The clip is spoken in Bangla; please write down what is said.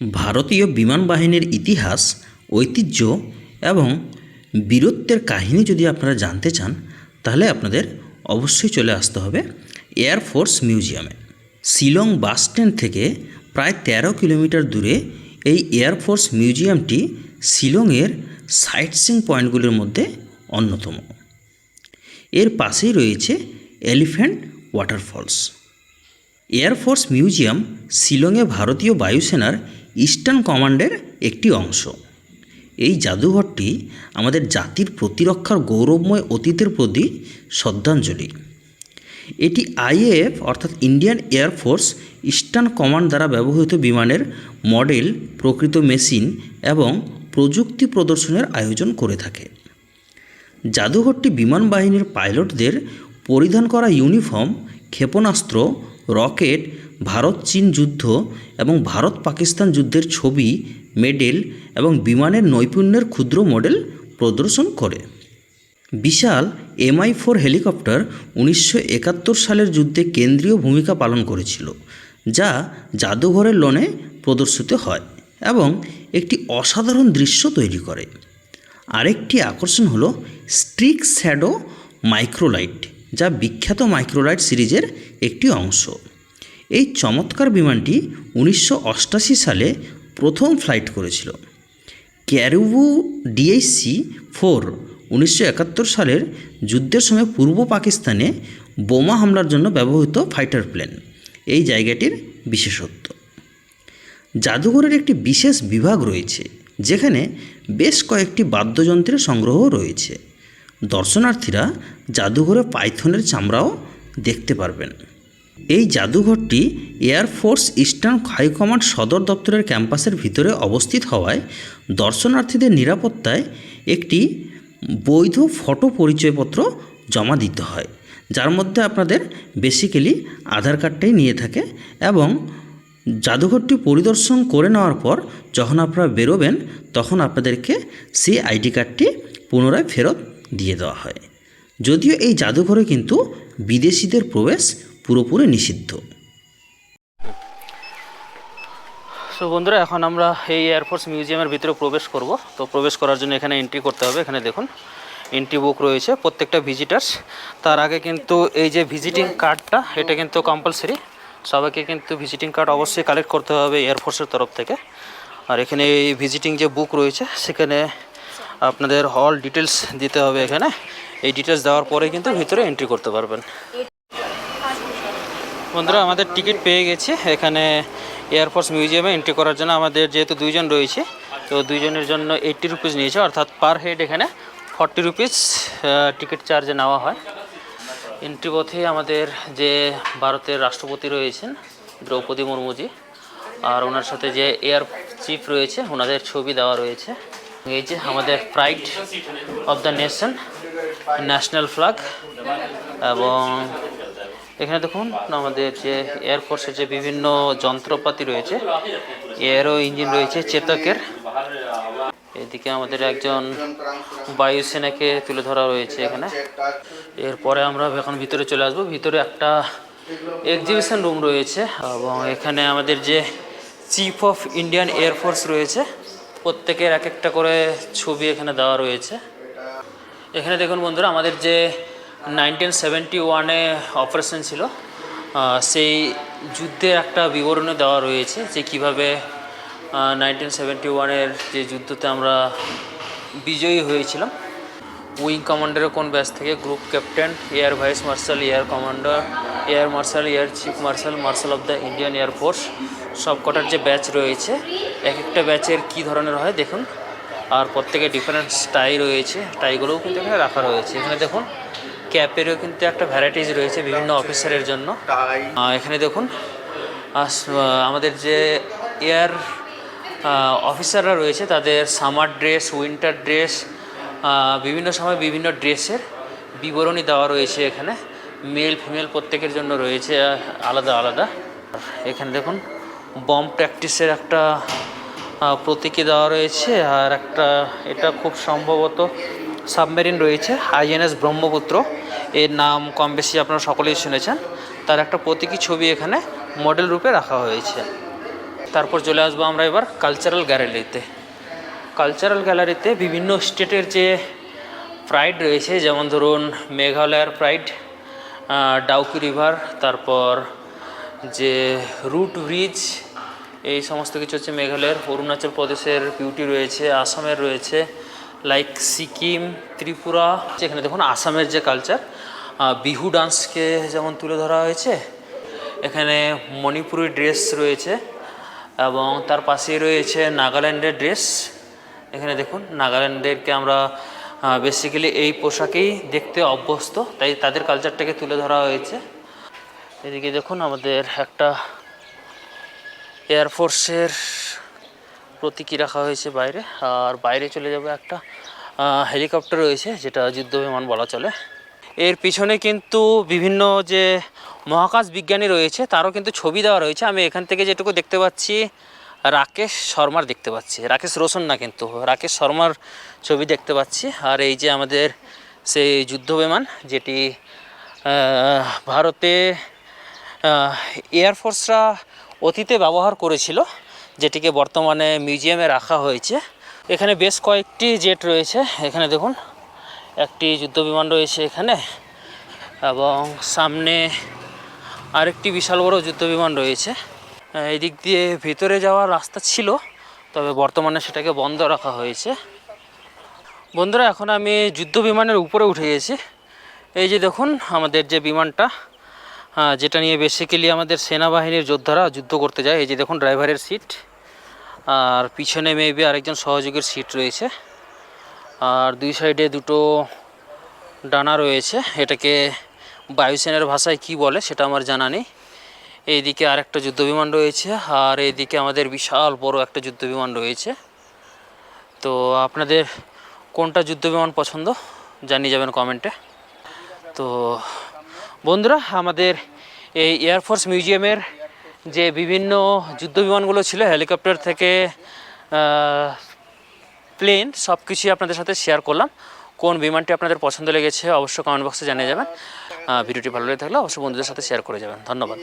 ভারতীয় বিমান বাহিনীর ইতিহাস, ঐতিহ্য এবং বীরত্বের কাহিনী যদি আপনারা জানতে চান, তাহলে আপনাদের অবশ্যই চলে আসতে হবে এয়ার ফোর্স মিউজিয়ামে শিলং বাস স্ট্যান্ড থেকে প্রায় তেরো কিলোমিটার দূরে এই এয়ার ফোর্স মিউজিয়ামটি শিলংয়ের সাইট সিং পয়েন্টগুলির মধ্যে অন্যতম। এর পাশেই রয়েছে এলিফ্যান্ট ওয়াটারফলস এয়ারফোর্স মিউজিয়াম শিলংয়ে ভারতীয় বায়ুসেনার ইস্টার্ন কমান্ডের একটি অংশ। এই জাদুঘরটি আমাদের জাতির প্রতিরক্ষার গৌরবময় অতীতের প্রতি শ্রদ্ধাঞ্জলি। এটি আইএএফ অর্থাৎ ইন্ডিয়ান এয়ারফোর্স ইস্টার্ন কমান্ড দ্বারা ব্যবহৃত বিমানের মডেল, প্রকৃত মেশিন এবং প্রযুক্তি প্রদর্শনের আয়োজন করে থাকে। জাদুঘরটি বিমান বাহিনীর পাইলটদের পরিধান করা ইউনিফর্ম, ক্ষেপণাস্ত্র রকেট, ভারত চীন যুদ্ধ এবং ভারত পাকিস্তান যুদ্ধের ছবি, মেডেল এবং বিমানের নৈপুণ্যের ক্ষুদ্র মডেল প্রদর্শন করে। বিশাল এমআই ফোর হেলিকপ্টার উনিশশো একাত্তর সালের যুদ্ধে কেন্দ্রীয় ভূমিকা পালন করেছিল, যা জাদুঘরের লনে প্রদর্শিত হয় এবং একটি অসাধারণ দৃশ্য তৈরি করে। আরেকটি আকর্ষণ হলো স্ট্রিক শ্যাডো মাইক্রোলাইট। যা বিখ্যাত মাইক্রোলাইট সিরিজের একটি অংশ। এই চমৎকার বিমানটি উনিশশো সালে প্রথম ফ্লাইট করেছিল। ক্যারুবু ডিএইচসি ফোর উনিশশো একাত্তর সালের যুদ্ধের সময় পূর্ব পাকিস্তানে বোমা হামলার জন্য ব্যবহৃত ফাইটার প্লেন। এই জায়গাটির বিশেষত্ব। জাদুঘরের একটি বিশেষ বিভাগ রয়েছে, যেখানে বেশ কয়েকটি বাদ্যযন্ত্রের সংগ্রহ রয়েছে। দর্শনার্থীরা জাদুঘরে পাইথনের চামড়াও দেখতে পারবেন। এই জাদুঘরটি এয়ারফোর্স ইস্টার্ন হাইকমান্ড সদর দপ্তরের ক্যাম্পাসের ভিতরে অবস্থিত হওয়ায় দর্শনার্থীদের নিরাপত্তায় একটি বৈধ ফটো পরিচয়পত্র জমা দিতে হয়, যার মধ্যে আপনাদের বেসিক্যালি আধার কার্ডটাই নিয়ে থাকে এবং জাদুঘরটি পরিদর্শন করে নেওয়ার পর যখন আপনারা বেরোবেন, তখন আপনাদেরকে সেই আইডি কার্ডটি পুনরায় ফেরত দিয়ে দেওয়া হয়। যদিও এই জাদুঘরে কিন্তু বিদেশিদের প্রবেশ পুরোপুরি নিষিদ্ধ। সো বন্ধুরা, এখন আমরা এই এয়ারফোর্স মিউজিয়ামের ভিতরে প্রবেশ করব। তো প্রবেশ করার জন্য এখানে এন্ট্রি করতে হবে। এখানে দেখুন এন্ট্রি বুক রয়েছে। প্রত্যেকটা ভিজিটার্স তার আগে কিন্তু এই যে ভিজিটিং কার্ডটা এটা কিন্তু কম্পালসারি সবাইকে কিন্তু ভিজিটিং কার্ড অবশ্যই কালেক্ট করতে হবে এয়ারফোর্সের তরফ থেকে। আর এখানে এই ভিজিটিং যে বুক রয়েছে, সেখানে আপনাদের অল ডিটেলস দিতে হবে এখানে। এই ডিটেলস দেওয়ার পরে কিন্তু ভিতরে এন্ট্রি করতে পারবেন। বন্ধুরা, আমাদের টিকিট পেয়ে গেছি। এখানে এয়ারফোর্স মিউজিয়ামে এন্ট্রি করার জন্য আমাদের যেহেতু দুইজন রয়েছে, তো দুইজনের জন্য এইট্টি রুপিস নিয়েছে। অর্থাৎ পার হেড এখানে ফর্টি রুপিস টিকিট চার্জে নেওয়া হয়। এন্ট্রি পথে আমাদের যে ভারতের রাষ্ট্রপতি রয়েছেন, দ্রৌপদী মুর্মুজি, আর ওনার সাথে যে এয়ার চিফ রয়েছে, ওনাদের ছবি দেওয়া রয়েছে। এই যে আমাদের pride of the nation national flag এবং এখানে দেখুন আমাদের যে এয়ারফোর্সের যে বিভিন্ন যন্ত্রপাতি রয়েছে এয়ারও ইঞ্জিন রয়েছে, চেতকের। এদিকে আমাদের একজন বায়ুসেনাকে তুলে ধরা রয়েছে এখানে। এরপরে আমরা এখন ভিতরে চলে আসব। ভিতরে একটা এক্সিবিশন রুম রয়েছে, এবং এখানে আমাদের যে চিফ অফ ইন্ডিয়ান এয়ারফোর্স রয়েছে প্রত্যেকের এক একটা করে ছবি এখানে দেওয়া রয়েছে। এখানে দেখুন বন্ধুরা, আমাদের যে নাইনটিন সেভেন্টি ওয়ানে অপারেশন ছিল সেই যুদ্ধের একটা বিবরণী দেওয়া রয়েছে যে কীভাবে নাইনটিন সেভেন্টি ওয়ানের যে যুদ্ধতে আমরা বিজয়ী হয়েছিলাম। উইং কমান্ডারের কোন ব্যাচ থেকে, group captain, air vice marshal, air commander air marshal, air chief marshal marshal of the Indian air force সব কটার যে ব্যাচ রয়েছে এক একটা ব্যাচের কী ধরনের হয় দেখুন, আর প্রত্যেকে ডিফারেন্ট টাই রয়েছে টাইগুলোও কিন্তু এখানে রাখা রয়েছে। এখানে দেখুন, ক্যাপেরও কিন্তু একটা ভ্যারাইটিস রয়েছে বিভিন্ন অফিসারের জন্য। এখানে দেখুন আমাদের যে এয়ার অফিসাররা রয়েছে, তাদের সামার ড্রেস উইন্টার ড্রেস বিভিন্ন সময় বিভিন্ন ড্রেসের বিবরণী দেওয়া রয়েছে এখানে। মেল ফিমেল প্রত্যেকের জন্য রয়েছে আলাদা আলাদা। এখানে দেখুন বম প্র্যাকটিসের একটা প্রতীকী দেওয়া রয়েছে, আর একটা, এটা খুব সম্ভবত সাবমেরিন রয়েছে আইএনএস ব্রহ্মপুত্র। এর নাম কম বেশি আপনারা সকলেই শুনেছেন। তার একটা প্রতীকী ছবি এখানে মডেল রূপে রাখা হয়েছে। তারপর চলে আসব আমরা এবার কালচারাল গ্যালারিতে কালচারাল গ্যালারিতে বিভিন্ন স্টেটের যে প্রাইড রয়েছে, যেমন ধরুন মেঘালয়ের প্রাইড ডাউকি রিভার, তারপর যে রুট ব্রিজ, এই সমস্ত কিছু হচ্ছে মেঘালয়ের, অরুণাচল প্রদেশের বিউটি রয়েছে, আসামের রয়েছে লাইক সিকিম, ত্রিপুরা যেখানে দেখুন আসামের যে কালচার বিহু ডান্সকে যেমন তুলে ধরা হয়েছে, এখানে মণিপুরি ড্রেস রয়েছে, এবং তার পাশেই রয়েছে নাগাল্যান্ডের ড্রেস এখানে দেখুন নাগাল্যান্ডেরকে আমরা বেসিক্যালি এই পোশাকেই দেখতে অভ্যস্ত, তাই তাদের কালচারটাকে তুলে ধরা হয়েছে। এদিকে দেখুন আমাদের একটা এয়ারফোর্সের প্রতীকী রাখা হয়েছে বাইরে, আর বাইরে চলে যাবে একটা হেলিকপ্টার রয়েছে, যেটা যুদ্ধ বিমান বলা চলে। এর পিছনে কিন্তু বিভিন্ন যে মহাকাশ বিজ্ঞানী রয়েছে, তারও কিন্তু ছবি দেওয়া রয়েছে। আমি এখান থেকে যেটুকু দেখতে পাচ্ছি রাকেশ শর্মার দেখতে পাচ্ছি। রাকেশ রোশন না কিন্তু, রাকেশ শর্মার ছবি দেখতে পাচ্ছি। আর এই যে আমাদের সেই যুদ্ধ বিমান, যেটি ভারতে এয়ারফোর্সরা অতীতে ব্যবহার করেছিল, যেটিকে বর্তমানে মিউজিয়ামে রাখা হয়েছে। এখানে বেশ কয়েকটি জেট রয়েছে। এখানে দেখুন, একটি যুদ্ধ বিমান রয়েছে এখানে, এবং সামনে আরেকটি বিশাল বড় যুদ্ধবিমান রয়েছে। আহ, এই দিক দিয়ে ভিতরে যাওয়ার রাস্তা ছিল তবে বর্তমানে সেটাকে বন্ধ রাখা হয়েছে। বন্ধুরা এখন আমি যুদ্ধ বিমানের উপরে উঠে গেছি। এই যে দেখুন আমাদের যে বিমানটা যেটা নিয়ে বেসিক্যালি আমাদের সেনাবাহিনীর যোদ্ধারা যুদ্ধ করতে যায়। এই যে দেখুন ড্রাইভারের সিট আর পিছনে মেবি আরেকজন সহযোগীর সিট রয়েছে। আর দুই সাইডে দুটো ডানা রয়েছে। এটাকে বায়ুসেনার ভাষায় কি বলে সেটা আমার জানা নেই। এইদিকে আর আরেকটা যুদ্ধবিমান রয়েছে, আর এইদিকে আমাদের বিশাল বড় একটা যুদ্ধবিমান রয়েছে। তো আপনাদের কোনটা যুদ্ধবিমান পছন্দ জানিয়ে যাবেন কমেন্টে। তো বন্ধুরা, আমাদের এই এয়ারফোর্স মিউজিয়ামের যে বিভিন্ন যুদ্ধবিমানগুলো ছিল, হেলিকপ্টার থেকে প্লেন সব কিছুই আপনাদের সাথে শেয়ার করলাম। কোন বিমানটি আপনাদের পছন্দ লেগেছে অবশ্যই কমেন্ট বক্সে জানিয়ে যাবেন। ভিডিওটি ভালো লেগে থাকলে অবশ্যই বন্ধুদের সাথে শেয়ার করে যাবেন। ধন্যবাদ।